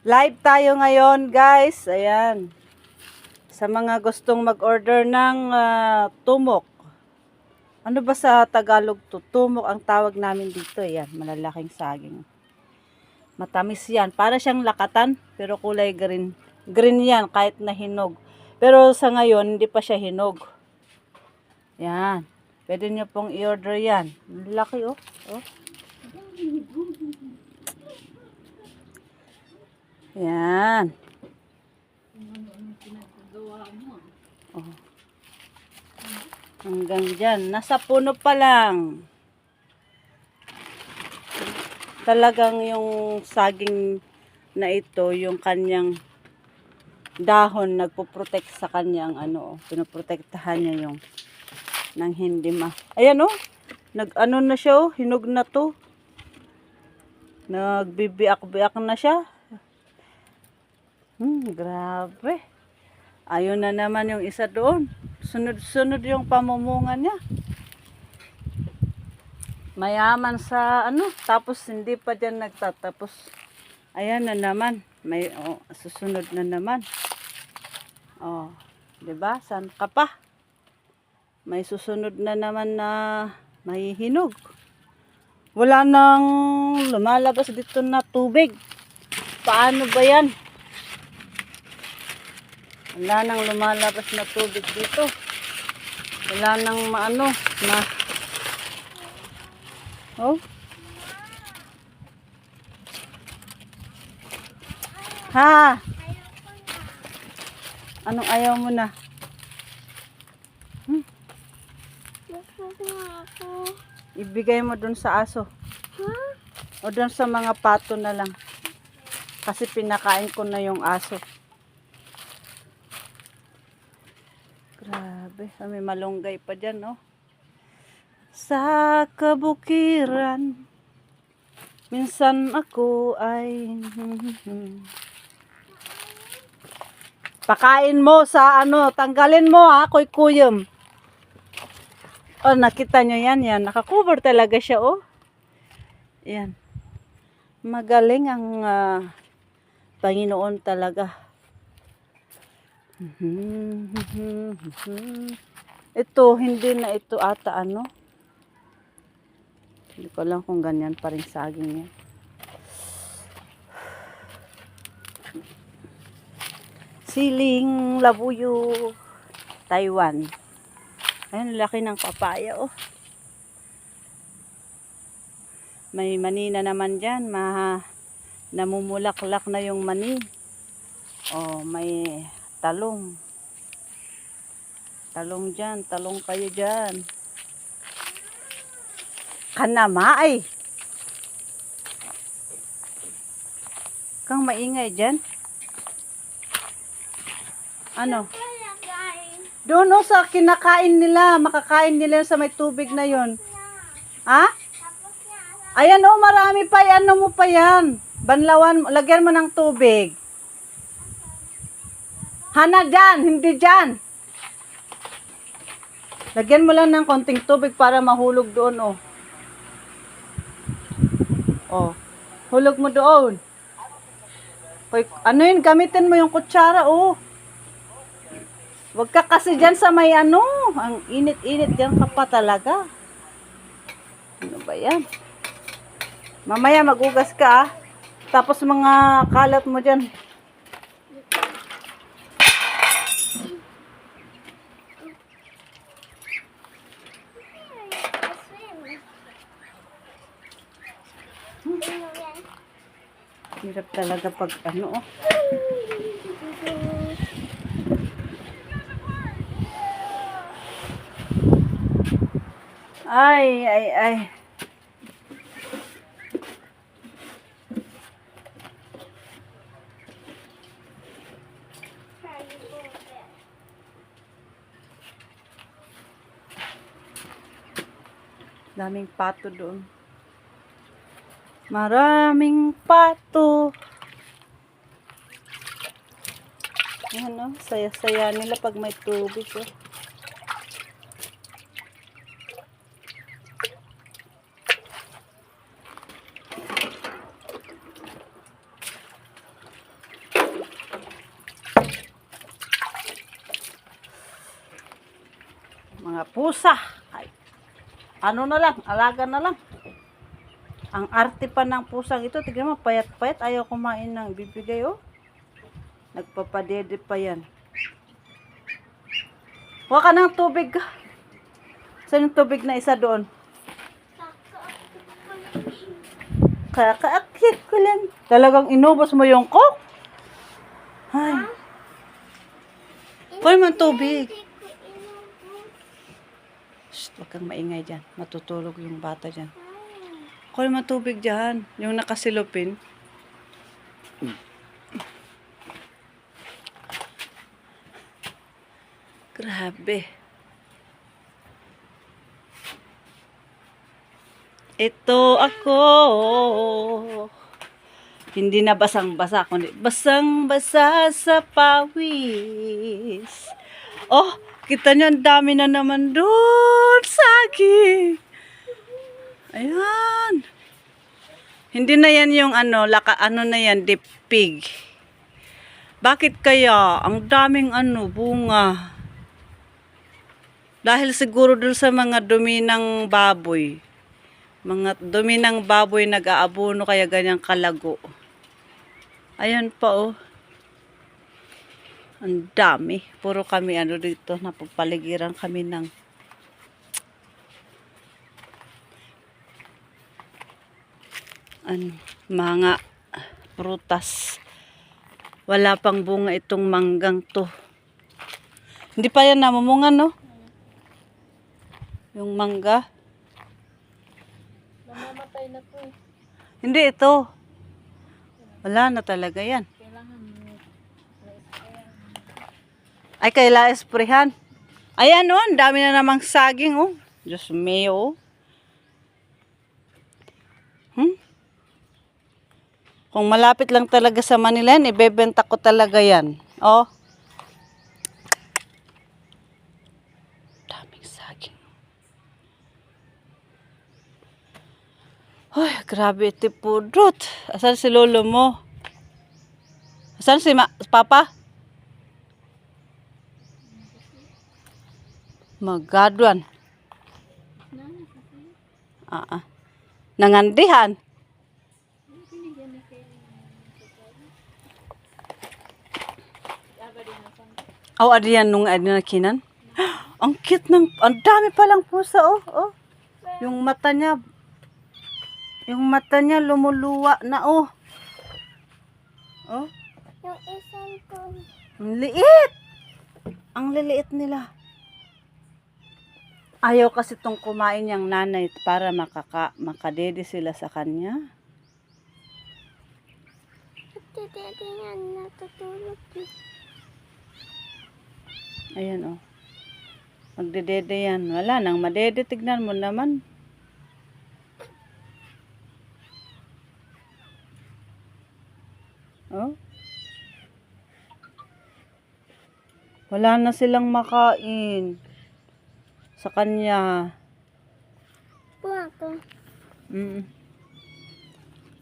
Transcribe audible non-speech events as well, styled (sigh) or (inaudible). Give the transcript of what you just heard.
Live tayo ngayon, guys. Ayan. Sa mga gustong mag-order ng ah, tumok. Ano ba sa Tagalog to? Tumok ang tawag namin dito. Ayan, malalaking saging. Matamis yan. Para siyang lakatan, pero kulay green. Green yan, kahit na hinog. Pero sa ngayon, hindi pa siya hinog. Yan. Pwede niyo pong i-order yan. Laki, oh. oh. Yan. Oh. Hanggang dyan. Nasa puno pa lang. Talagang yung saging na ito, yung kanyang dahon, nagpo-protect sa kanyang ano, oh, pinoprotektahan niya yung nang hindi ma... Ayan oh, nag ano na siya oh, hinog na to. Nagbibiak-biak na siya. Hmm, grabe. Ayun na naman yung isa doon. Sunod-sunod yung pamumunga niya. Mayaman sa ano, tapos hindi pa dyan nagtatapos. Ayan na naman. May oh, susunod na naman. Oh, 'di ba? San ka pa? May susunod na naman na may hinog. Wala nang lumalabas dito na tubig. Paano ba 'yan? Wala nang lumalabas na tubig dito. Wala nang maano na Oh. Ha? Anong ayaw mo na? Ako. Ibigay mo dun sa aso. Ha? O dun sa mga pato na lang. Kasi pinakain ko na yung aso. Grabe. ah, May malunggay pa dyan, no? Sa kabukiran, minsan ako ay... Pakain mo sa ano, tanggalin mo ha, koy kuyum. Oh, nakita nyo yan, yan. Nakakover talaga siya, oh. Yan. Magaling ang ah, Panginoon talaga. Ito, hindi na ito ata ano. Hindi ko alam kung ganyan pa rin saging niya. Siling labuyo Taiwan. Ayun, laki ng papaya, oh. May mani na naman dyan. Ma, namumulaklak na yung mani. Oh, may talong. Talong dyan. Talong kayo dyan. Kanamay. Kang maingay dyan. Ano? Doon oh, sa kinakain nila, makakain nila sa may tubig na yon. Ha? Ayan oh, marami pa. Ano mo pa yan? Banlawan, lagyan mo ng tubig. Hana dyan, hindi dyan. Lagyan mo lang ng konting tubig para mahulog doon oh. Oh, hulog mo doon. Hoy, ano yun, gamitin mo yung kutsara oh. Huwag ka kasi dyan sa may ano. Ang init-init dyan ka pa talaga. Ano ba yan? Mamaya magugas ka ah. Tapos mga kalat mo dyan. Hirap talaga pag ano oh. Ay, ay, ay. Daming pato doon. Maraming pato. Ayan o, saya-saya nila pag may tubig o. Mga pusa. Ay, ano na lang, alaga na lang. Ang arte pa ng pusang ito, tignan mo, payat-payat, ayaw kumain ng bibigay, oh. Nagpapadede pa yan. Huwag ka ng tubig. Saan yung tubig na isa doon? Kakaakit ko lang. Talagang inubos mo yung coke? Ay. Kunin mo ang tubig. Shh, huwag kang maingay dyan. Matutulog yung bata dyan. Kunin mo ang tubig dyan. Yung nakasilupin. Grabe. Ito ako. Hindi na basang-basa, kundi basang-basa sa pawis. Oh, kita nyo, ang dami na naman doon. Saging. Ayan. Hindi na yan yung ano, laka, ano na yan, deep pig. Bakit kaya? Ang daming ano, bunga. Dahil siguro dun sa mga dumi ng baboy. Mga dumi ng baboy nag-aabono kaya ganyang kalago. Ayan pa oh. Ang dami. Puro kami ano dito, napapaligiran kami ng an, mga prutas. Wala pang bunga itong manggang to. Hindi pa yan namumunga, no? Yung mangga. Mamamatay na po eh. Hindi ito. Wala na talaga yan. Ay, kaila esprehan. Ayan, oh, ang dami na namang saging, oh. Diyos mio, oh. Hmm? Kung malapit lang talaga sa Manila ibebenta ko talaga yan. Oh. Daming saging. Ay, grabe ito pudrot. Asan si lolo mo? Asan si ma- papa? Magaduan. Ah, ah. Nangandihan. Oh, adiyan nung adiyan kinan. (gasps) Ang cute ng, ang dami palang pusa, oh, oh. Yung mata niya, yung mata niya lumuluwa na, oh. Oh, Yung isang ko. ang liit. Ang liliit nila. Ayaw kasi tong kumain yung nanay para makaka, makadede sila sa kanya. Tititi yan, natutulog. Ayan, oh. Magdedede yan. Wala nang madede. Tignan mo naman. Oh. Wala na silang makain. Sa kanya. Po ako. Mm.